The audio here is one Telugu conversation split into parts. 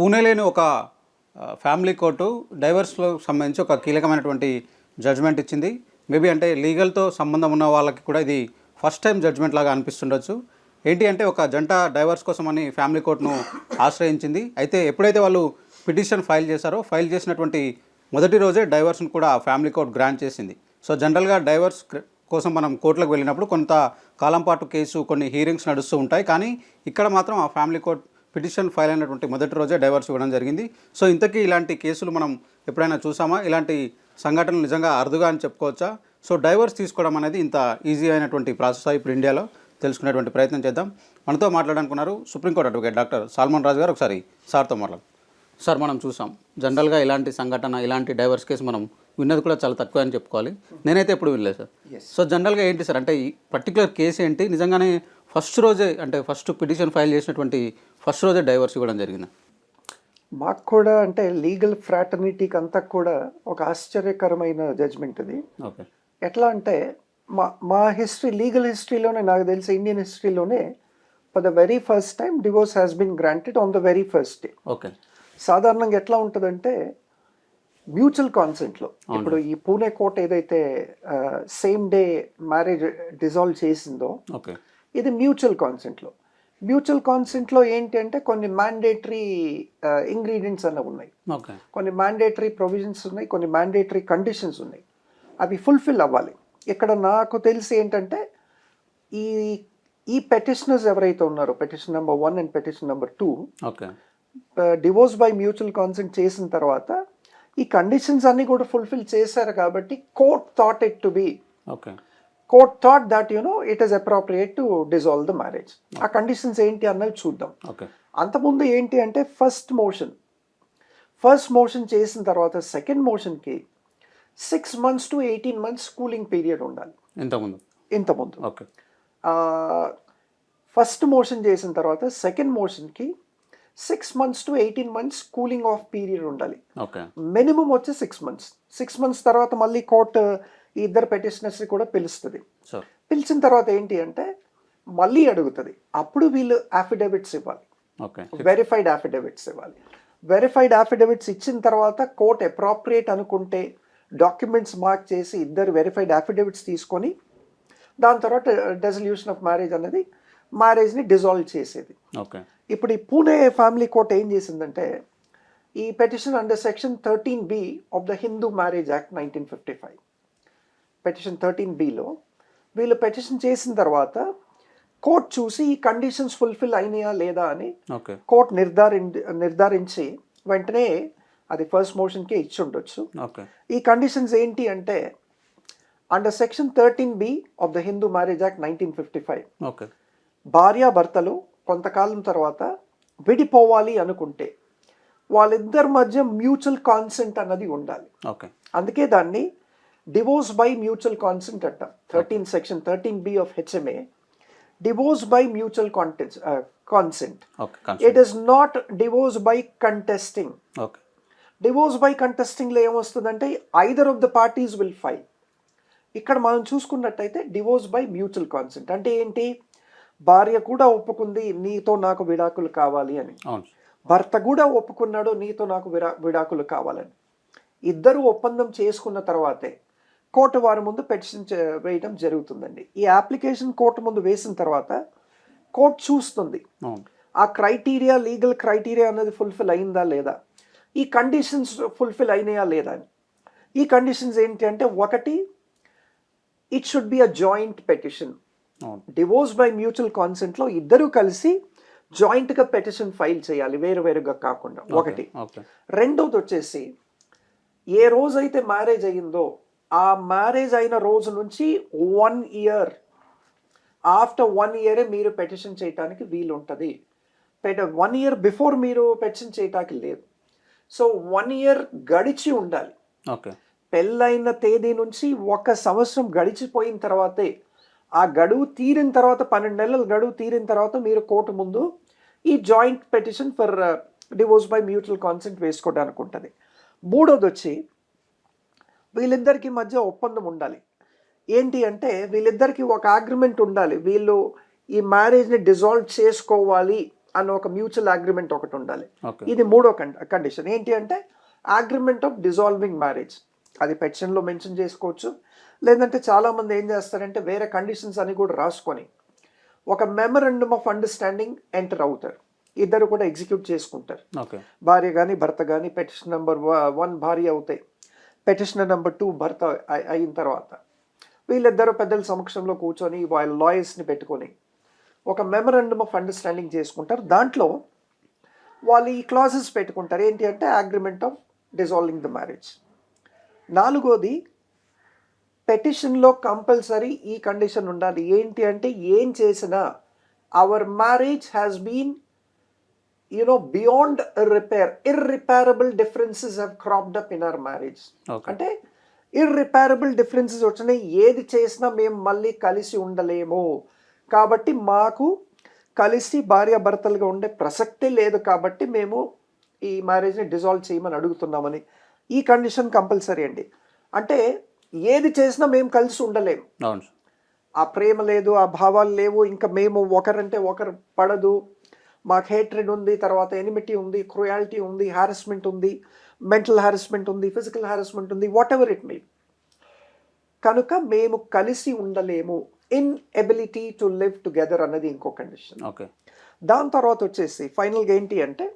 పూణేలోని ఒక ఫ్యామిలీ కోర్టు డైవర్స్లో సంబంధించి ఒక కీలకమైనటువంటి జడ్జ్మెంట్ ఇచ్చింది. మేబీ అంటే లీగల్తో సంబంధం ఉన్న వాళ్ళకి కూడా ఇది ఫస్ట్ టైం జడ్జ్మెంట్ లాగా అనిపిస్తుండొచ్చు. ఏంటి అంటే ఒక జంట డైవర్స్ కోసమని ఫ్యామిలీ కోర్టును ఆశ్రయించింది. అయితే ఎప్పుడైతే వాళ్ళు పిటిషన్ ఫైల్ చేశారో ఫైల్ చేసినటువంటి మొదటి రోజే డైవర్స్ను కూడా ఫ్యామిలీ కోర్టు గ్రాంట్ చేసింది. సో జనరల్గా డైవర్స్ కోసం మనం కోర్టులకు వెళ్ళినప్పుడు కొంత కాలం పాటు కేసు కొన్ని హీరింగ్స్ నడుస్తూ ఉంటాయి. కానీ ఇక్కడ మాత్రం ఆ ఫ్యామిలీ కోర్ట్ పిటిషన్ ఫైల్ అయినటువంటి మొదటి రోజే డైవర్స్ ఇవ్వడం జరిగింది. సో ఇంతకీ ఇలాంటి కేసులు మనం ఎప్పుడైనా చూసామా? ఇలాంటి సంఘటనలు నిజంగా అరుదుగా అని చెప్పుకోవచ్చా? సో డైవర్స్ తీసుకోవడం అనేది ఇంత ఈజీ అయినటువంటి ప్రాసెస్ ఇప్పుడు ఇండియాలో తెలుసుకునేటువంటి ప్రయత్నం చేద్దాం. మనతో మాట్లాడాలనుకున్నారు supreme court advocate doctor Salman Raju గారు. ఒకసారి సార్తో మాట్లాడు సార్ మనం చూసాం. జనరల్గా ఇలాంటి సంఘటన ఇలాంటి డైవర్స్ కేసు మనం విన్నది కూడా చాలా తక్కువ అని చెప్పుకోవాలి. నేనైతే ఎప్పుడు వినలేదు సార్. సో జనరల్గా ఏంటి సార్? అంటే ఈ పర్టికులర్ కేసు ఏంటి? నిజంగానే ఫస్ట్ రోజే అంటే ఫస్ట్ పిటిషన్ ఫైల్ చేసినటువంటి ఫస్ట్ రోజే డైవర్స్ ఇవ్వడం జరిగింది. మాకు కూడా అంటే లీగల్ ఫ్రాటర్నిటీకి అంతా కూడా ఒక ఆశ్చర్యకరమైన జడ్జ్మెంట్ ఇది ఓకే. ఎట్లా అంటే మా మా హిస్టరీ లీగల్ హిస్టరీలోనే నాకు తెలిసి Indian హిస్టరీలోనే for the very first time divorce has been granted on the very first day. Okay. సాధారణంగా ఎట్లా ఉంటుందంటే మ్యూచువల్ కాన్సెంట్లో ఇప్పుడు ఈ పూణే కోర్ట్ ఏదైతే సేమ్ డే మ్యారేజ్ డిజాల్వ్ చేసిందో ఓకే. ఇది మ్యూచువల్ కాన్సెంట్లో. మ్యూచువల్ కాన్సెంట్లో ఏంటి అంటే కొన్ని మ్యాండేటరీ ఇంగ్రీడియంట్స్ అన్నవి ఉన్నాయి. ఓకే. కొన్ని మ్యాండేటరీ ప్రొవిజన్స్ ఉన్నాయి కొన్ని మ్యాండేటరీ కండిషన్స్ ఉన్నాయి. అవి ఫుల్ఫిల్ అవ్వాలి. ఇక్కడ నాకు తెలిసి ఏంటంటే ఈ ఈ పెటిషనర్స్ ఎవరైతే ఉన్నారో petition number one and petition number two okay. Divorce by mutual consent చేసిన తర్వాత ఈ కండిషన్స్ అన్ని కూడా ఫుల్ఫిల్ చేశారు కాబట్టి court thought it to be okay. Court thought that you know it is appropriate to dissolve the marriage ఆ కండిషన్స్ ఏంటి అన్నవి చూద్దాం. ఓకే అంతకుముందు ఏంటి అంటే ఫస్ట్ మోషన్ ఫస్ట్ మోషన్ చేసిన తర్వాత second మోషన్కి six months to eighteen months cooling period ఉండాలి. ఇంతకుముందు? ఇంతకుముందు. ఓకే ఫస్ట్ మోషన్ చేసిన తర్వాత second మోషన్కి six months to eighteen months cooling off period ఉండాలి. మినిమం వచ్చి సిక్స్ మంత్స్ సిక్స్ మంత్స్ తర్వాత మళ్ళీ కోర్టు ఈ ఇద్దరు పెటిషనర్స్ని కూడా పిలుస్తుంది. పిలిచిన తర్వాత ఏంటి అంటే మళ్ళీ అడుగుతుంది. అప్పుడు వీళ్ళు అఫిడవిట్స్ ఇవ్వాలి. ఓకే వెరిఫైడ్ అఫిడవిట్స్ ఇవ్వాలి. వెరిఫైడ్ అఫిడవిట్స్ ఇచ్చిన తర్వాత కోర్ట్ అప్రాప్రియేట్ అనుకుంటే డాక్యుమెంట్స్ మార్క్ చేసి ఇద్దరు వెరిఫైడ్ అఫిడవిట్స్ తీసుకొని దాని తర్వాత డెజల్యూషన్ ఆఫ్ మ్యారేజ్ అనేది మ్యారేజ్ని డిజాల్వ్ చేసేది. ఓకే ఇప్పుడు ఈ పూణే ఫ్యామిలీ కోర్ట్ ఏం చేసిందంటే ఈ petition under section thirteen B of the Hindu marriage act nineteen fifty five petition thirteen below వీళ్ళు పెటిషన్ చేసిన తర్వాత కోర్ట్ చూసి ఈ కండిషన్స్ ఫుల్ఫిల్ అయినాయా లేదా అని కోర్ట్ నిర్ధారి నిర్ధారించి వెంటనే అది ఫస్ట్ మోషన్కే ఇచ్చి ఉండొచ్చు. ఈ కండిషన్స్ ఏంటి అంటే under section thirteen B of the Hindu marriage act nineteen fifty five okay. భార్యాభర్తలు కొంతకాలం తర్వాత విడిపోవాలి అనుకుంటే వాళ్ళిద్దరి మధ్య మ్యూచువల్ కాన్సెంట్ అన్నది ఉండాలి. ఓకే. అందుకే దాన్ని డివోర్స్ బై మ్యూచువల్ కాన్సెంట్ అంటాం thirteen section thirteen B of HMA divorce by mutual contents consent it is not divorce by contesting divorce by కంటెస్టింగ్లో ఏమొస్తుందంటే either of the parties will file ఇక్కడ మనం చూసుకున్నట్టయితే డివోర్స్ బై మ్యూచువల్ కాన్సెంట్ అంటే ఏంటి? భార్య కూడా ఒప్పుకుంది నీతో నాకు విడాకులు కావాలి అని. భర్త కూడా ఒప్పుకున్నాడు నీతో నాకు విడా విడాకులు కావాలని. ఇద్దరు ఒప్పందం చేసుకున్న తర్వాతే కోర్టు వారి ముందు పెటిషన్ వేయడం జరుగుతుందండి. ఈ అప్లికేషన్ కోర్టు ముందు వేసిన తర్వాత కోర్టు చూస్తుంది. ఆ క్రైటీరియా లీగల్ క్రైటీరియా అనేది ఫుల్ఫిల్ అయిందా లేదా? ఈ కండిషన్స్ ఫుల్ఫిల్ అయినాయా లేదా అని. ఈ కండిషన్స్ ఏంటి అంటే ఒకటి it should be a joint petition divorce by mutual కాన్సెంట్లో ఇద్దరు కలిసి జాయింట్గా పెటిషన్ ఫైల్ చేయాలి. వేరు వేరుగా కాకుండా. ఒకటి. రెండోది వచ్చేసి ఏ రోజైతే మ్యారేజ్ అయ్యిందో ఆ మ్యారేజ్ అయిన రోజు నుంచి వన్ ఇయర్ ఆఫ్టర్ వన్ ఇయరే మీరు పెటిషన్ చేయటానికి వీలు ఉంటుంది పెట వన్ ఇయర్ బిఫోర్ మీరు పెటిషన్ చేయటానికి లేదు. సో వన్ ఇయర్ గడిచి ఉండాలి. ఓకే పెళ్ళైన తేదీ నుంచి ఒక సంవత్సరం గడిచిపోయిన తర్వాతే ఆ గడువు తీరిన తర్వాత పన్నెండు నెలల గడువు తీరిన తర్వాత మీరు కోర్టు ముందు ఈ joint petition for divorce by mutual consent వేసుకోవడానికి ఉంటుంది మూడోది వచ్చి వీళ్ళిద్దరికి మధ్య ఒప్పందం ఉండాలి. ఏంటి అంటే వీళ్ళిద్దరికి ఒక అగ్రిమెంట్ ఉండాలి. వీళ్ళు ఈ మ్యారేజ్ని డిజాల్వ్ చేసుకోవాలి అన్న ఒక మ్యూచువల్ అగ్రిమెంట్ ఒకటి ఉండాలి. ఇది మూడో కండిషన్ ఏంటి అంటే అగ్రిమెంట్ ఆఫ్ డిజాల్వింగ్ మ్యారేజ్ అది పెన్షన్లో మెన్షన్ చేసుకోవచ్చు. లేదంటే చాలామంది ఏం చేస్తారంటే వేరే కండిషన్స్ అని కూడా రాసుకొని ఒక మెమరండమ్ ఆఫ్ అండర్స్టాండింగ్ ఎంటర్ అవుతారు. ఇద్దరు కూడా ఎగ్జిక్యూట్ చేసుకుంటారు. భార్య కానీ భర్త కానీ పెటిషన్ నెంబర్ వన్ భార్య అవుతాయి. పెటిషనర్ నెంబర్ టూ భర్త అయిన తర్వాత. వీళ్ళిద్దరూ పెద్దల సమక్షంలో కూర్చొని వాళ్ళ లాయర్స్ని పెట్టుకొని ఒక మెమరాండమ్ ఆఫ్ అండర్స్టాండింగ్ చేసుకుంటారు. దాంట్లో వాళ్ళు ఈ క్లాజెస్ పెట్టుకుంటారు. ఏంటి అంటే agreement of dissolving the marriage నాలుగోది పెటిషన్లో కంపల్సరీ ఈ కండిషన్ ఉండాలి. ఏంటి అంటే ఏం చేసినా our marriage has been you know beyond repair irreparable differences have cropped up in our marriage okay అంటే ఇర్రిపేరబుల్ డిఫరెన్సెస్ వచ్చినాయి. ఏది చేసినా మేము మళ్ళీ కలిసి ఉండలేము. కాబట్టి మాకు కలిసి భార్యాభర్తలుగా ఉండే ప్రసక్తే లేదు కాబట్టి మేము ఈ మ్యారేజ్ని డిజాల్వ్ చేయమని అడుగుతున్నామని. ఈ కండిషన్ కంపల్సరీ అండి. అంటే ఏది చేసినా మేము కలిసి ఉండలేము. ఆ ప్రేమ లేదు ఆ భావాలు లేవు ఇంకా మేము ఒకరంటే ఒకరు పడదు. మాకు హేట్రెడ్ ఉంది తర్వాత ఎనిమిటీ ఉంది క్రుయాలిటీ ఉంది హారెస్మెంట్ ఉంది మెంటల్ హారెస్మెంట్ ఉంది ఫిజికల్ హారెస్మెంట్ ఉంది వాట్ ఎవర్ ఇట్ మే కనుక మేము కలిసి ఉండలేము. Inability to live together అన్నది ఇంకో కండిషన్ ఓకే. దాని తర్వాత వచ్చేసి ఫైనల్గా ఏంటి అంటే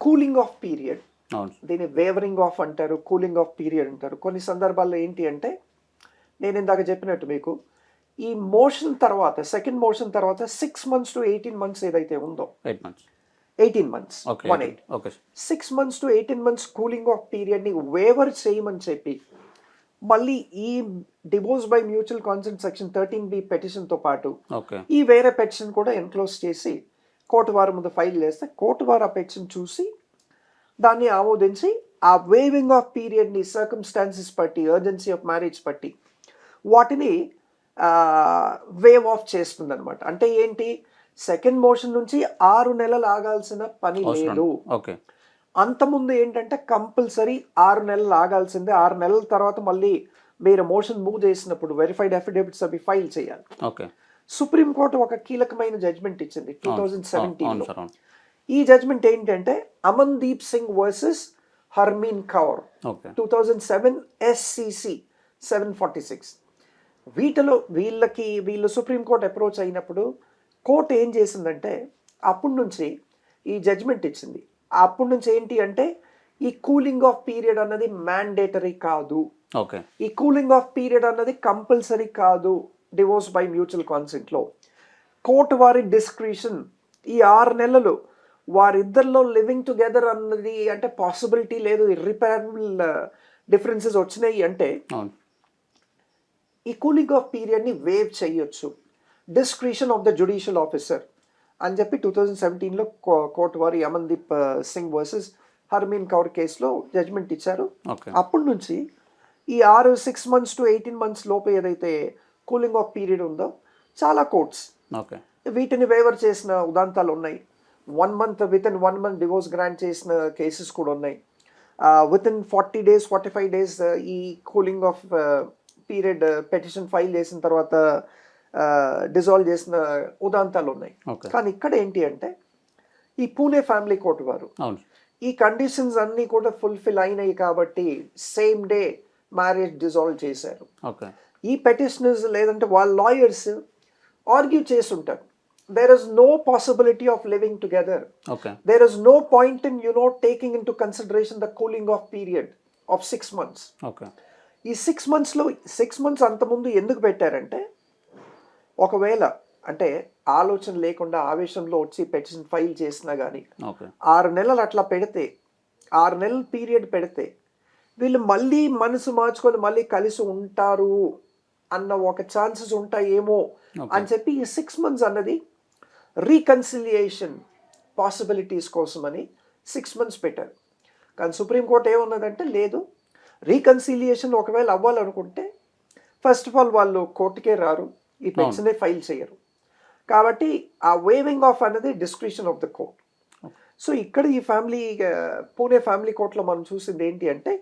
కూలింగ్ ఆఫ్ పీరియడ్ దీన్ని వేవరింగ్ ఆఫ్ అంటారు కూలింగ్ ఆఫ్ పీరియడ్ అంటారు. కొన్ని సందర్భాల్లో ఏంటి అంటే నేను ఇందాక చెప్పినట్టు మీకు ఈ మోషన్ తర్వాత సెకండ్ మోషన్ తర్వాత six months to eighteen months ఏదైతే ఉందో. Eight months eighteen months one eight six months to eighteen months cooling off పీరియడ్ని waiver చేయమని చెప్పి మళ్ళీ ఈ divorce by mutual consent section thirteen B పెటిషన్తో పాటు ఓకే ఈ వేరే పెటిషన్ కూడా ఎన్క్లోజ్ చేసి కోర్టు వారి ముందు ఫైల్ చేస్తే కోర్టు వారు ఆ పెటిషన్ చూసి దాన్ని ఆమోదించి ఆ వేవింగ్ ఆఫ్ పీరియడ్ని సర్కమ్స్టాన్సెస్ బట్టి అర్జెన్సీ ఆఫ్ మ్యారేజ్ బట్టి వాటిని వేవ్ ఆఫ్ చేస్తుంది అనమాట అంటే ఏంటి? సెకండ్ మోషన్ నుంచి ఆరు నెలలు ఆగాల్సిన పని లేదు. ఓకే. అంతకుముందు ఏంటంటే కంపల్సరీ ఆరు నెలలు ఆగాల్సిందే. ఆరు నెలల తర్వాత మళ్ళీ మీరు మోషన్ మూవ్ చేసినప్పుడు వెరిఫైడ్ అఫిడవిట్స్ అవి ఫైల్ చేయాలి. ఓకే. సుప్రీంకోర్టు ఒక కీలకమైన జడ్జ్మెంట్ ఇచ్చింది టూ థౌజండ్ సెవెంటీన్లో ఈ జడ్జ్మెంట్ ఏంటంటే Amandeep Singh versus Harmeen Kaur. Two thousand seven SCC seven forty six వీటిలో వీళ్ళకి వీళ్ళు సుప్రీంకోర్టు అప్రోచ్ అయినప్పుడు కోర్టు ఏం చేసిందంటే అప్పటి నుంచి ఈ జడ్జ్మెంట్ ఇచ్చింది. అప్పటి నుంచి ఏంటి అంటే ఈ కూలింగ్ ఆఫ్ పీరియడ్ అన్నది మ్యాండేటరీ కాదు. ఓకే. ఈ కూలింగ్ ఆఫ్ పీరియడ్ అన్నది కంపల్సరీ కాదు డివోర్స్ బై మ్యూచువల్ కాన్సెంట్లో కోర్టు వారి డిస్క్రిషన్ ఈ ఆరు నెలలు వారిద్దరిలో లివింగ్ టుగెదర్ అన్నది అంటే పాసిబిలిటీ లేదు ఇర్రిపేరబుల్ డిఫరెన్సెస్ వచ్చినాయి అంటే ఈ కూలింగ్ ఆఫ్ పీరియడ్ని వేవ్ చేయొచ్చు. Discretion of the judicial officer అని చెప్పి టూ థౌజండ్ సెవెంటీన్లో కోర్టు వారు యమన్దీప్ సింగ్ వర్సెస్ హర్మీన్ కౌర్ కేసులో జడ్జ్మెంట్ ఇచ్చారు. అప్పటి నుంచి ఈ ఆరు six months to eighteen months లోపు ఏదైతే కూలింగ్ ఆఫ్ పీరియడ్ ఉందో చాలా కోర్ట్స్ ఓకే వీటిని వేవర్ చేసిన ఉదాంతాలు ఉన్నాయి. One month within one month divorce grant చేసిన కేసెస్ కూడా ఉన్నాయి. Within forty days forty five days ఈ cooling off period petition file చేసిన తర్వాత డిజాల్వ్ చేసిన ఉదాంతాలు ఉన్నాయి కానీ ఇక్కడ ఏంటి అంటే ఈ పూణే ఫ్యామిలీ కోర్టు వారు ఈ కండిషన్స్ అన్నీ కూడా ఫుల్ఫిల్ అయినాయి కాబట్టి సేమ్ డే మ్యారేజ్ డిజాల్వ్ చేశారు. ఈ పెటిషనర్స్ లేదంటే వాళ్ళ లాయర్స్ ఆర్గ్యూ చేసుంటారు there is no possibility of living together there is no point in you know taking in to consideration the cooling off period of six months ఈ సిక్స్ మంత్స్లో సిక్స్ మంత్స్ అంతకుముందు ఎందుకు పెట్టారంటే ఒకవేళ అంటే ఆలోచన లేకుండా ఆవేశంలో వచ్చి పెటిషన్ ఫైల్ చేసినా కానీ ఆరు నెలలు అట్లా పెడితే ఆరు నెలల పీరియడ్ పెడితే వీళ్ళు మళ్ళీ మనసు మార్చుకొని మళ్ళీ కలిసి ఉంటారు అన్న ఒక ఛాన్సెస్ ఉంటాయేమో. అని చెప్పి ఈ సిక్స్ మంత్స్ అన్నది రీకన్సిలియేషన్ పాసిబిలిటీస్ కోసమని సిక్స్ మంత్స్ పెట్టారు కానీ సుప్రీంకోర్టు ఏమన్నదంటే లేదు రీకన్సిలియేషన్ ఒకవేళ అవ్వాలనుకుంటే ఫస్ట్ ఆఫ్ ఆల్ వాళ్ళు కోర్టుకే రారు ఈ పెన్షనే ఫైల్ చేయరు. కాబట్టి ఆ వేవింగ్ ఆఫ్ అనేది description of the court so ఇక్కడ ఈ ఫ్యామిలీ పూణే ఫ్యామిలీ కోర్టులో మనం చూసింది ఏంటి అంటే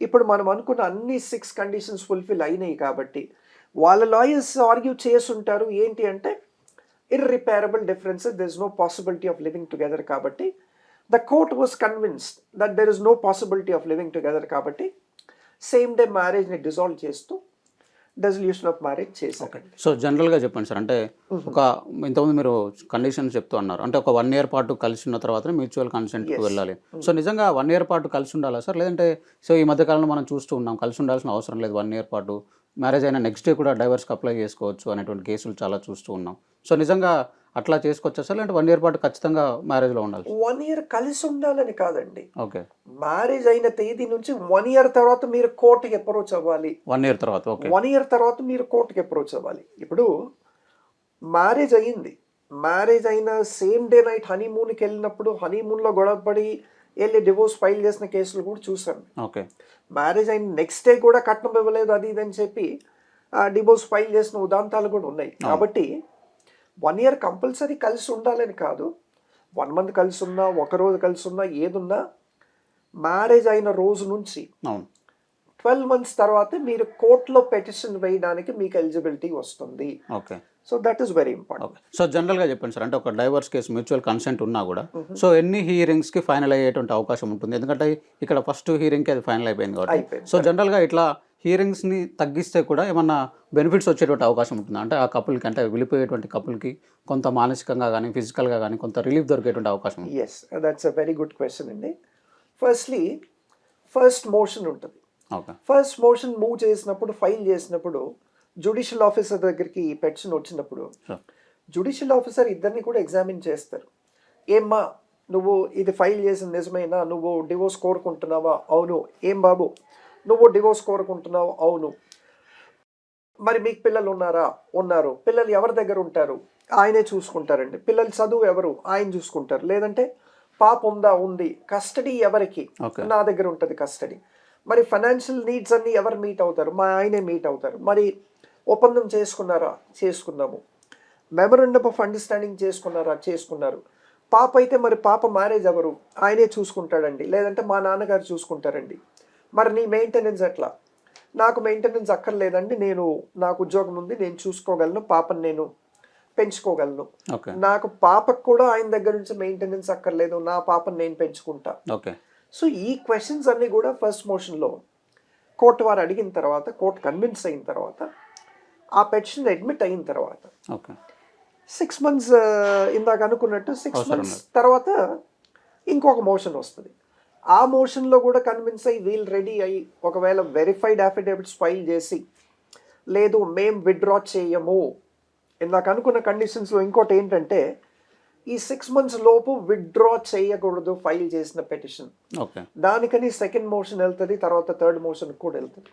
ఇప్పుడు మనం అనుకున్న అన్ని సిక్స్ కండిషన్స్ ఫుల్ఫిల్ అయినాయి కాబట్టి వాళ్ళ లాయర్స్ ఆర్గ్యూ చేసుంటారు ఏంటి అంటే irreparable differences there is no possibility of living together కాబట్టి the court was convinced that there is no possibility of living together కాబట్టి సేమ్ డే మ్యారేజ్ని డిజాల్వ్ చేస్తూ డెసల్యూషన్ ఆఫ్ మ్యారేజ్ చేశారు. సో జనరల్గా చెప్పండి సార్ అంటే ఒక ఇంతకుముందు మీరు కండిషన్స్ చెప్తూ అన్నారు. అంటే ఒక వన్ ఇయర్ పాటు కలిసి ఉన్న తర్వాత మ్యూచువల్ కన్సెంట్కి వెళ్ళాలి. సో నిజంగా వన్ ఇయర్ పాటు కలిసి ఉండాలా సార్? లేదంటే సో ఈ మధ్య కాలంలో మనం చూస్తూ ఉన్నాం కలిసి ఉండాల్సిన అవసరం లేదు వన్ ఇయర్ పాటు. మ్యారేజ్ అయిన నెక్స్ట్ డే కూడా డైవర్స్కి అప్లై చేసుకోవచ్చు అనేటువంటి కేసులు చాలా చూస్తూ ఉన్నాం. సో నిజంగా అట్లా చేసుకోవచ్చా సార్? లేదంటే వన్ ఇయర్ పాటు ఖచ్చితంగా మ్యారేజ్లో ఉండాలి వన్ ఇయర్ కలిసి ఉండాలని కాదండి. ఓకే. మ్యారేజ్ అయిన తేదీ నుంచి వన్ ఇయర్ తర్వాత మీరు కోర్టుకి అప్రోచ్ అవ్వాలి. వన్ ఇయర్ తర్వాత ఓకే వన్ ఇయర్ తర్వాత మీరు కోర్టుకి అప్రోచ్ అవ్వాలి. ఇప్పుడు మ్యారేజ్ అయ్యింది. మ్యారేజ్ అయిన సేమ్ డే నైట్ హనీమూన్కి వెళ్ళినప్పుడు హనీమూన్లో గొడవపడి వెళ్ళి డివోర్స్ ఫైల్ చేసిన కేసులు కూడా చూసాను ఓకే. మ్యారేజ్ అయిన నెక్స్ట్ డే కూడా కట్నం ఇవ్వలేదు అది ఇది అని చెప్పి డివోర్స్ ఫైల్ చేసిన ఉదాంతాలు కూడా ఉన్నాయి. కాబట్టి వన్ ఇయర్ కంపల్సరీ కలిసి ఉండాలని కాదు. వన్ మంత్ కలిసి ఉన్నా ఒక రోజు కలిసి ఉన్నా ఏదున్నా మ్యారేజ్ అయిన రోజు నుంచి ట్వెల్వ్ మంత్స్ తర్వాత మీరు కోర్టులో పెటిషన్ వేయడానికి మీకు ఎలిజిబిలిటీ వస్తుంది. Okay. So that is very important so జనరల్గా చెప్పండి సార్. అంటే ఒక డైవర్స్ కేసు మ్యూచువల్ కన్సెంట్ ఉన్నా కూడా సో ఎన్ని హీరింగ్స్కి ఫైనల్ అయ్యేటువంటి అవకాశం ఉంటుంది? ఎందుకంటే ఇక్కడ ఫస్ట్ హీరింగ్కి అది ఫైనల్ అయిపోయింది కాబట్టి. సో జనరల్గా ఇట్లా హీరింగ్స్ని తగ్గిస్తే కూడా ఏమన్నా బెనిఫిట్స్ వచ్చేటువంటి అవకాశం ఉంటుంది? అంటే ఆ కపుల్కి అంటే విడిపోయేటువంటి కపుల్కి కొంత మానసికంగా కానీ ఫిజికల్గా కానీ కొంత రిలీఫ్ దొరికేటువంటి అవకాశం yes that's a very good question అండి ఫస్ట్లీ ఫస్ట్ మోషన్ ఉంటుంది. ఓకే ఫస్ట్ మోషన్ మూవ్ చేసినప్పుడు ఫైల్ చేసినప్పుడు జుడిషియల్ ఆఫీసర్ దగ్గరికి పెటిషన్ వచ్చినప్పుడు. జుడిషియల్ ఆఫీసర్ ఇద్దరిని కూడా ఎగ్జామిన్ చేస్తారు. ఏమ్మా నువ్వు ఇది ఫైల్ చేసిన నిజమేనా? నువ్వు డివోర్స్ కోరుకుంటున్నావా? అవును. ఏం బాబు? నువ్వు డివోర్స్ కోరుకుంటున్నావు. అవును. మరి మీకు పిల్లలు ఉన్నారా? ఉన్నారు. పిల్లలు ఎవరి దగ్గర ఉంటారు? ఆయనే చూసుకుంటారండి. పిల్లల చదువు ఎవరు? ఆయన చూసుకుంటారు. లేదంటే పాప ఉందా? ఉంది. కస్టడీ ఎవరికి. నా దగ్గర ఉంటుంది కస్టడీ. మరి ఫైనాన్షియల్ నీడ్స్ అన్ని ఎవరు మీట్ అవుతారు? మా ఆయనే మీట్ అవుతారు. మరి ఒప్పందం చేసుకున్నారా? చేసుకున్నాము. మెమరండమ్ ఆఫ్ అండర్స్టాండింగ్ చేసుకున్నారా? చేసుకున్నారు. పాప అయితే మరి పాప మ్యారేజ్ ఎవరు? ఆయనే చూసుకుంటాడండి. లేదంటే మా నాన్నగారు చూసుకుంటారండి. మరి నీ మెయింటెనెన్స్ ఎట్లా? నాకు మెయింటెనెన్స్ అక్కర్లేదండి నేను నాకు ఉద్యోగం ఉంది నేను చూసుకోగలను పాపని నేను పెంచుకోగలను. ఓకే. నాకు పాపకు కూడా ఆయన దగ్గర నుంచి మెయింటెనెన్స్ అక్కర్లేదు నా పాపని నేను పెంచుకుంటా. ఓకే. సో ఈ క్వశ్చన్స్ అన్నీ కూడా ఫస్ట్ మోషన్లో కోర్టు వారు అడిగిన తర్వాత కోర్టు కన్విన్స్ అయిన తర్వాత ఆ పెటిషన్ అడ్మిట్ అయిన తర్వాత ఓకే. సిక్స్ మంత్స్ ఇందాక అనుకున్నట్టు సిక్స్ మంత్స్ తర్వాత ఇంకొక మోషన్ వస్తుంది. ఆ మోషన్లో కూడా కన్విన్స్ అయ్యి వీల్ రెడీ అయ్యి ఒకవేళ వెరిఫైడ్ అఫిడేవిట్స్ ఫైల్ చేసి లేదు మేం విత్డ్రా చేయము. ఇందాక అనుకున్న కండిషన్స్లో ఇంకోటి ఏంటంటే ఈ సిక్స్ మంత్స్ లోపు విత్డ్రా చేయకూడదు ఫైల్ చేసిన పెటిషన్ దానికని సెకండ్ మోషన్ వెళ్తుంది తర్వాత థర్డ్ మోషన్ కూడా వెళ్తుంది.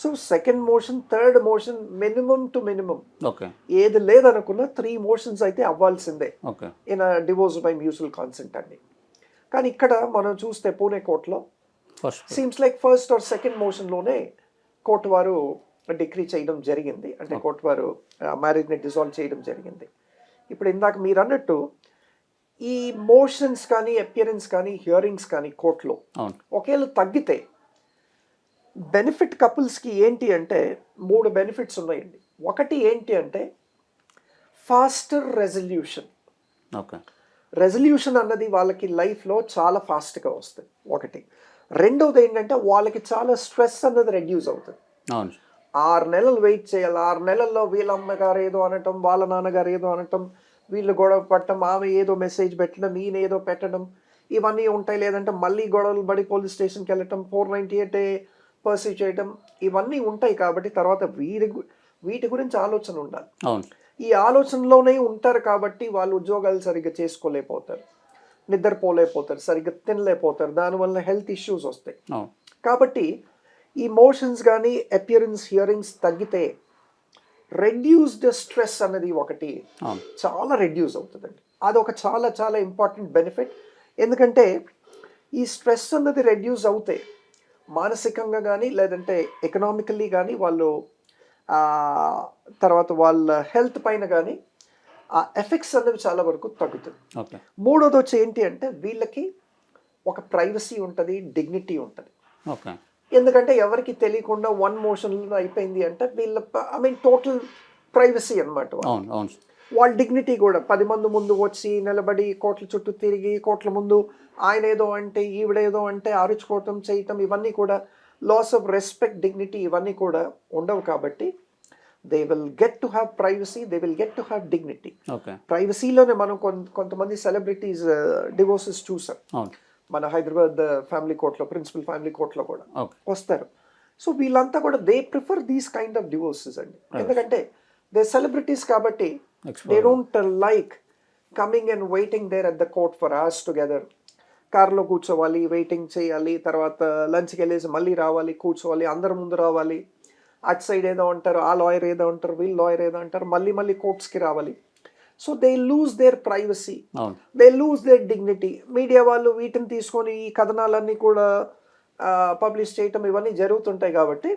So second motion third motion minimum two minimum ఏది లేదనుకున్నా త్రీ మోషన్స్ అయితే అవ్వాల్సిందే. In divorce by mutual consent అండి. కానీ ఇక్కడ మనం చూస్తే పూణే కోర్టులో seems like first or second మోషన్లోనే court వారు డిగ్రీ చేయడం జరిగింది. అంటే కోర్టు వారు మ్యారేజ్ని డిజాల్వ్ చేయడం జరిగింది. ఇప్పుడు ఇందాక మీరు అన్నట్టు ఈ మోషన్స్ కానీ అపియరెన్స్ కానీ హియరింగ్స్ కానీ కోర్టులో ఒకవేళ తగ్గితే బెనిఫిట్ కపుల్స్కి ఏంటి అంటే మూడు బెనిఫిట్స్ ఉన్నాయండి. ఒకటి ఏంటి అంటే ఫాస్టర్ రెజల్యూషన్ ఓకే రెజల్యూషన్ అన్నది వాళ్ళకి లైఫ్లో చాలా ఫాస్ట్గా వస్తుంది. ఒకటి. రెండవది ఏంటంటే వాళ్ళకి చాలా స్ట్రెస్ అన్నది రెడ్యూస్ అవుతుంది. ఆరు నెలలు వెయిట్ చేయాలి. ఆరు నెలల్లో వీళ్ళ అమ్మగారు ఏదో అనటం వాళ్ళ నాన్నగారు ఏదో అనటం వీళ్ళు గొడవ పడటం ఆమె ఏదో మెసేజ్ పెట్టడం ఈయన ఏదో పెట్టడం ఇవన్నీ ఉంటాయి. లేదంటే మళ్ళీ గొడవలు పడి పోలీస్ స్టేషన్కి వెళ్ళటం ఫోర్ నైంటీ ఎయిట్ పర్సీవ్ చేయటం ఇవన్నీ ఉంటాయి కాబట్టి తర్వాత వీరి వీటి గురించి ఆలోచన ఉండాలి. అవును. ఈ ఆలోచనలోనే ఉంటారు కాబట్టి వాళ్ళు ఉద్యోగాలు సరిగ్గా చేసుకోలేకపోతారు నిద్రపోలేకపోతారు సరిగ్గా తినలేకపోతారు. దానివల్ల హెల్త్ ఇష్యూస్ వస్తాయి. కాబట్టి ఈ మోషన్స్ కానీ అపియరెన్స్ హియరింగ్స్ తగ్గితే రెడ్యూస్డ్ స్ట్రెస్ అన్నది ఒకటి చాలా రెడ్యూస్ అవుతుందండి. అది ఒక చాలా చాలా ఇంపార్టెంట్ బెనిఫిట్ ఎందుకంటే ఈ స్ట్రెస్ అన్నది రెడ్యూస్ అవుతాయి మానసికంగా కానీ లేదంటే ఎకనామికల్లీ కానీ వాళ్ళు తర్వాత వాళ్ళ హెల్త్ పైన కానీ ఆ ఎఫెక్ట్స్ అనేవి చాలా వరకు తగ్గుతుంది మూడోది వచ్చి ఏంటి అంటే వీళ్ళకి ఒక ప్రైవసీ ఉంటుంది డిగ్నిటీ ఉంటుంది. ఓకే. ఎందుకంటే ఎవరికి తెలియకుండా వన్ మోషన్లో అయిపోయింది అంటే వీళ్ళ ఐ మీన్ టోటల్ ప్రైవసీ అనమాట వాళ్ళ డిగ్నిటీ కూడా పది మంది ముందు వచ్చి నిలబడి కోట్ల చుట్టూ తిరిగి కోట్ల ముందు ఆయన ఏదో అంటే ఈవిడేదో అంటే అరుచుకోవటం చేయటం ఇవన్నీ కూడా లాస్ ఆఫ్ రెస్పెక్ట్ డిగ్నిటీ ఇవన్నీ కూడా ఉండవు కాబట్టి they will get to have privacy they will get to have dignity ప్రైవసీలోనే మనం కొంత కొంతమంది సెలబ్రిటీస్ డివోర్సెస్ చూసాం. అవును మన హైదరాబాద్ ఫ్యామిలీ కోర్ట్లో ప్రిన్సిపల్ ఫ్యామిలీ కోర్ట్లో కూడా వస్తారు. సో వీళ్ళంతా కూడా they prefer these kind of divorces అండి. ఎందుకంటే దే సెలబ్రిటీస్ కాబట్టి they. Don't like coming and waiting there at the court for hours together కార్లో కూర్చోవాలి వెయిటింగ్ చేయాలి తర్వాత లంచ్కి వెళ్ళేసి మళ్ళీ రావాలి కూర్చోవాలి అందరి ముందు రావాలి. అటు సైడ్ ఏదో అంటారు ఆ లాయర్ ఏదో అంటారు వీళ్ళు లాయర్ ఏదో అంటారు మళ్ళీ మళ్ళీ కోర్ట్స్కి రావాలి. So they lose their privacy. They lose their dignity. Media వాళ్ళు వీటిని తీసుకొని ఈ కథనాలన్నీ కూడా పబ్లిష్ చేయటం ఇవన్నీ జరుగుతుంటాయి కాబట్టి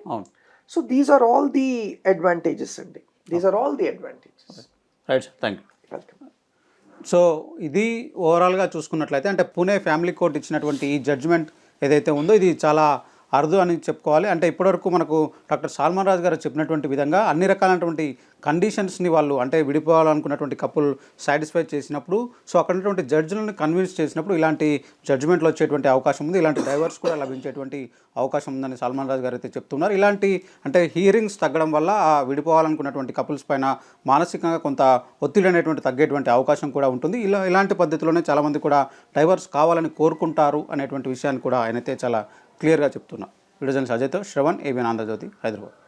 so these are all the advantages అండి. These are all the advantages. Right thank you so ఇది ఓవరాల్గా చూసుకున్నట్లయితే అంటే పూణే ఫ్యామిలీ కోర్ట్ ఇచ్చినటువంటి ఈ జడ్జ్మెంట్ ఏదైతే ఉందో ఇది చాలా అరుదు అని చెప్పుకోవాలి. అంటే ఇప్పటివరకు మనకు డాక్టర్ సల్మాన్ రాజు గారు చెప్పినటువంటి విధంగా అన్ని రకాలైనటువంటి కండిషన్స్ని వాళ్ళు అంటే విడిపోవాలనుకున్నటువంటి కపుల్ సాటిస్ఫై చేసినప్పుడు సో అక్కడ జడ్జ్లను జడ్జిలను కన్విన్స్ చేసినప్పుడు ఇలాంటి జడ్జిమెంట్లు వచ్చేటువంటి అవకాశం ఉంది. ఇలాంటి డైవర్స్ కూడా లభించేటువంటి అవకాశం ఉందని సల్మాన్ రాజు గారు అయితే చెప్తున్నారు. ఇలాంటి అంటే హియరింగ్స్ తగ్గడం వల్ల ఆ విడిపోవాలనుకున్నటువంటి కపుల్స్ పైన మానసికంగా కొంత ఒత్తిడి అనేటువంటి తగ్గేటువంటి అవకాశం కూడా ఉంటుంది. ఇలా ఇలాంటి పద్ధతిలోనే చాలామంది కూడా డైవర్స్ కావాలని కోరుకుంటారు అనేటువంటి విషయాన్ని కూడా ఆయనైతే చాలా క్లియర్గా చెప్తున్నా. వీడియో జర్నలిస్ట్ అజయ్తో శ్రవణ్ ఏబిఎన్ ఆంధ్రజ్యోతి హైదరాబాద్.